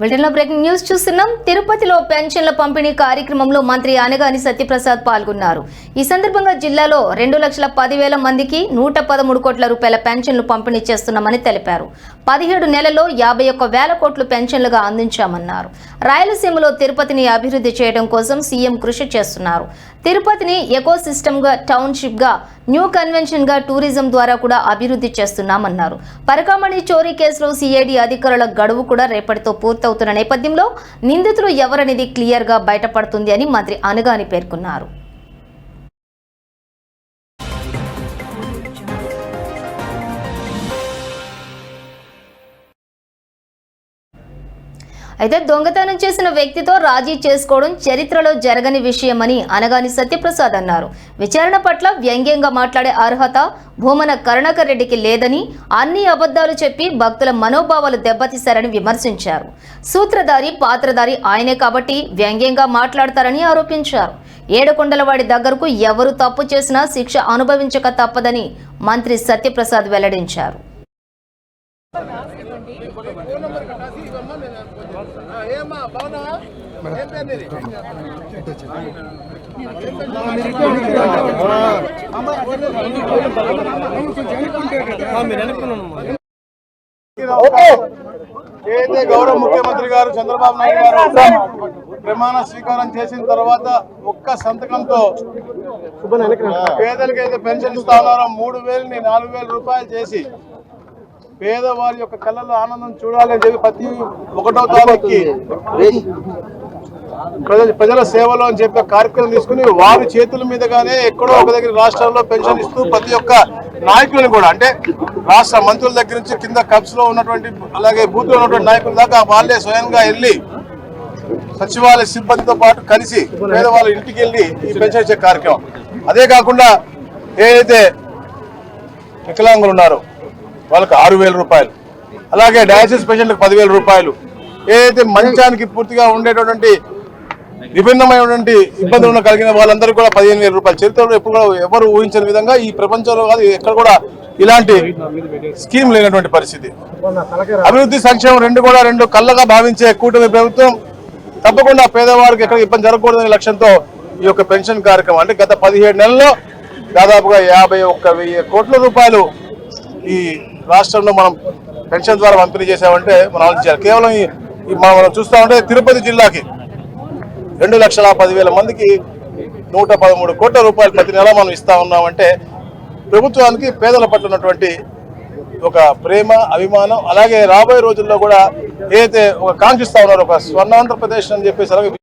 బ్రిటన్లో breaking news చూస్తున్నాం. తిరుపతిలో పెన్షన్ల పంపిణీ కార్యక్రమంలో మంత్రి అనగాని సత్యప్రసాద్ పాల్గొన్నారు. ఈ సందర్భంగా జిల్లాలో రెండు లక్షల పదివేల మందికి నూట పదమూడు కోట్ల రూపాయల పెన్షన్లు పంపిణీ చేస్తున్నామని తెలిపారు. పదిహేడు నెలల్లో యాభై ఒక్క వేల కోట్లు పెన్షన్లుగా అందించామన్నారు. రాయలసీమలో తిరుపతిని అభివృద్ధి చేయడం కోసం సీఎం కృషి చేస్తున్నారు. తిరుపతిని ఎకో సిస్టమ్గా టౌన్షిప్గా న్యూ కన్వెన్షన్గా టూరిజం ద్వారా కూడా అభివృద్ధి చేస్తున్నామన్నారు. పరకామణి చోరీ కేసులో సిఐడి అధికారుల గడువు కూడా రేపటితో పూర్తవుతున్న నేపథ్యంలో నిందితులు ఎవరనేది క్లియర్గా బయటపడుతుంది అని మంత్రి అనగాని పేర్కొన్నారు. అయితే దొంగతనం చేసిన వ్యక్తితో రాజీ చేసుకోవడం చరిత్రలో జరగని విషయమని అనగాని సత్యప్రసాద్ అన్నారు. విచారణ పట్ల వ్యంగ్యంగా మాట్లాడే అర్హత భూమన కరుణాకర్ రెడ్డికి లేదని అన్ని అబద్ధాలు చెప్పి భక్తుల మనోభావాలు దెబ్బతీశారని విమర్శించారు. సూత్రధారి పాత్రధారి ఆయనే కాబట్టి వ్యంగ్యంగా మాట్లాడతారని ఆరోపించారు. ఏడుకొండలవాడి దగ్గరకు ఎవరు తప్పు చేసినా శిక్ష అనుభవించక తప్పదని మంత్రి సత్యప్రసాద్ వెల్లడించారు. ఏదైతే గౌరవ ముఖ్యమంత్రి గారు చంద్రబాబు నాయుడు గారు ప్రమాణ స్వీకారం చేసిన తర్వాత ఒక్క సంతకంతో పేదలకి అయితే పెన్షన్ ఇస్తా ఉన్నారో మూడు వేలని నాలుగు వేల రూపాయలు చేసి పేదవారి యొక్క కళ్ళలో ఆనందం చూడాలని చెప్పి ప్రతి ఒకటో తారీఖుకి ప్రజల ప్రజల సేవలో అని చెప్పి కార్యక్రమం తీసుకుని వారి చేతుల మీదుగానే ఎక్కడో ఒక దగ్గర రాష్ట్రాల్లో పెన్షన్ ఇస్తూ ప్రతి ఒక్క నాయకులను కూడా అంటే రాష్ట్ర మంత్రుల దగ్గర నుంచి కింద కబ్స్లో ఉన్నటువంటి అలాగే బూత్లో ఉన్నటువంటి నాయకుల దాకా వాళ్ళే స్వయంగా వెళ్ళి సచివాలయ సిబ్బందితో పాటు కలిసి పేదవాళ్ళ ఇంటికి వెళ్ళి ఈ పెన్షన్ ఇచ్చే కార్యక్రమం. అదే కాకుండా ఏదైతే వికలాంగులు ఉన్నారో వాళ్ళకి ఆరు వేల రూపాయలు. అలాగే డయాసిస్ పేషెంట్లకు పదివేల రూపాయలు. ఏదైతే మంచానికి పూర్తిగా ఉండేటటువంటి విభిన్నమైనటువంటి ఇబ్బందులు కలిగిన వాళ్ళందరూ కూడా పదిహేను వేల రూపాయలు. చరిత్రలో ఎప్పుడు కూడా ఎవరు ఊహించని విధంగా ఈ ప్రపంచంలో కాదు ఎక్కడ కూడా ఇలాంటి స్కీమ్ లేనటువంటి పరిస్థితి. అభివృద్ధి సంక్షేమం రెండు కూడా రెండు కళ్ళగా భావించే కూటమి ప్రభుత్వం తప్పకుండా పేదవారికి ఎక్కడ ఇబ్బంది జరగకూడదనే లక్ష్యంతో ఈ యొక్క పెన్షన్ కార్యక్రమం. అంటే గత పదిహేడు నెలల్లో దాదాపుగా యాభై ఒక్క వెయ్యి కోట్ల రూపాయలు ఈ రాష్ట్రంలో మనం పెన్షన్ ద్వారా పంపిణీ చేసామంటే మనం ఆలోచించాలి. కేవలం ఈ మనం చూస్తా ఉంటే తిరుపతి జిల్లాకి రెండు లక్షల పదివేల మందికి నూట పదమూడు కోట్ల రూపాయలు ప్రతి నెల మనం ఇస్తా ఉన్నామంటే ప్రభుత్వానికి పేదల పట్ల ఉన్నటువంటి ఒక ప్రేమ అభిమానం అలాగే రాబోయే రోజుల్లో కూడా ఏదైతే ఒక కాంక్షిస్తా ఉన్నారో ఒక స్వర్ణాంధ్రప్రదేశ్ అని చెప్పేసి